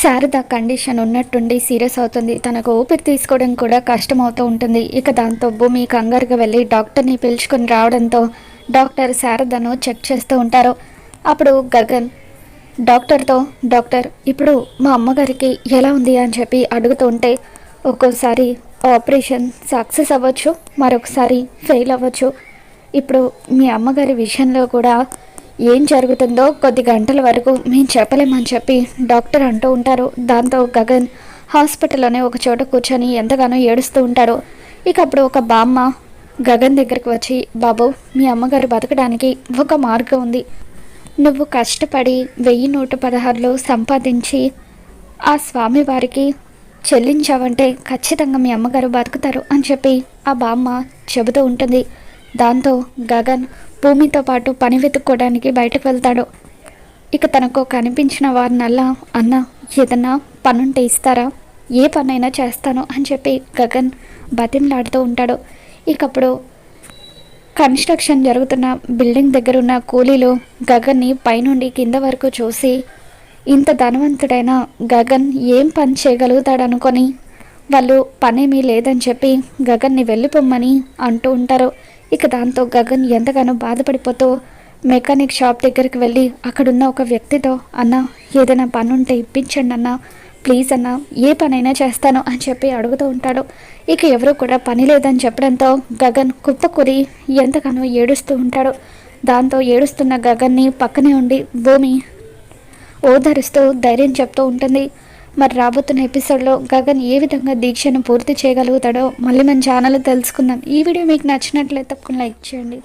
Sharada condition ఉన్నట్టుండి serious అవుతుంది. తనకు ఊపిరి తీసుకోవడం కూడా కష్టమవుతూ ఉంటుంది. ఇక దాంతో భూమి కంగారుగా వెళ్ళి డాక్టర్ని పిలుచుకొని రావడంతో డాక్టర్ శారదను చెక్ చేస్తూ ఉంటారు. అప్పుడు గగన్ డాక్టర్తో డాక్టర్ ఇప్పుడు మా అమ్మగారికి ఎలా ఉంది? అని చెప్పి అడుగుతూ ఉంటే ఒక్కోసారి ఆపరేషన్ సక్సెస్ అవ్వచ్చు మరొకసారి ఫెయిల్ అవ్వచ్చు. ఇప్పుడు మీ అమ్మగారి విషయంలో కూడా ఏం జరుగుతుందో కొద్ది గంటల వరకు మేము చెప్పలేమని చెప్పి డాక్టర్ అంటూ ఉంటారు. దాంతో గగన్ హాస్పిటల్లోనే ఒక చోట కూర్చొని ఎంతగానో ఏడుస్తూ ఉంటారు. ఇక అప్పుడు ఒక బామ్మ గగన్ దగ్గరికి వచ్చి బాబు మీ అమ్మగారు బతకడానికి ఒక మార్గం ఉంది. నువ్వు కష్టపడి వెయ్యి నూట పదహారులో సంపాదించి ఆ స్వామి వారికి చెల్లించావంటే ఖచ్చితంగా మీ అమ్మగారు బతుకుతారు అని చెప్పి ఆ బామ్మ చెబుతూ ఉంటుంది. దాంతో గగన్ భూమితో పాటు పని వెతుక్కోవడానికి బయటకు వెళ్తాడు. ఇక తనకు కనిపించిన వారినల్లా అన్న ఏదన్నా పనుంటే ఇస్తారా? ఏ పనైనా చేస్తాను అని చెప్పి గగన్ బతిమలాడుతూ ఉంటాడు. ఇకప్పుడు కన్స్ట్రక్షన్ జరుగుతున్న బిల్డింగ్ దగ్గర ఉన్న కూలీలు గగన్ని పైనుండి కింద వరకు చూసి ఇంత ధనవంతుడైన గగన్ ఏం పని చేయగలుగుతాడనుకొని? వాళ్ళు పనేమీ లేదని చెప్పి గగన్ని వెళ్ళిపోమ్మని అంటూ ఉంటారు. ఇక దాంతో గగన్ ఎంతగానో బాధపడిపోతూ మెకానిక్ షాప్ దగ్గరికి వెళ్ళి అక్కడున్న ఒక వ్యక్తితో అన్న ఏదైనా పని ఉంటే ఇప్పించండి అన్న ప్లీజ్ అన్న ఏ పనైనా చేస్తాను అని చెప్పి అడుగుతూ ఉంటాడు. ఇక ఎవరు కూడా పని లేదని చెప్పడంతో గగన్ కుప్పకూరి ఎంతగానో ఏడుస్తూ ఉంటాడు. దాంతో ఏడుస్తున్న గగన్ని పక్కనే ఉండి భూమి ఓదరిస్తూ ధైర్యం చెప్తూ ఉంటుంది. మరి రాబోతున్న ఎపిసోడ్లో గగన్ ఏ విధంగా దీక్షను పూర్తి చేయగలుగుతాడో మళ్ళీ మన ఛానల్ తెలుసుకుందాం. ఈ వీడియో మీకు నచ్చినట్లయితే తప్పకుండా లైక్ చేయండి.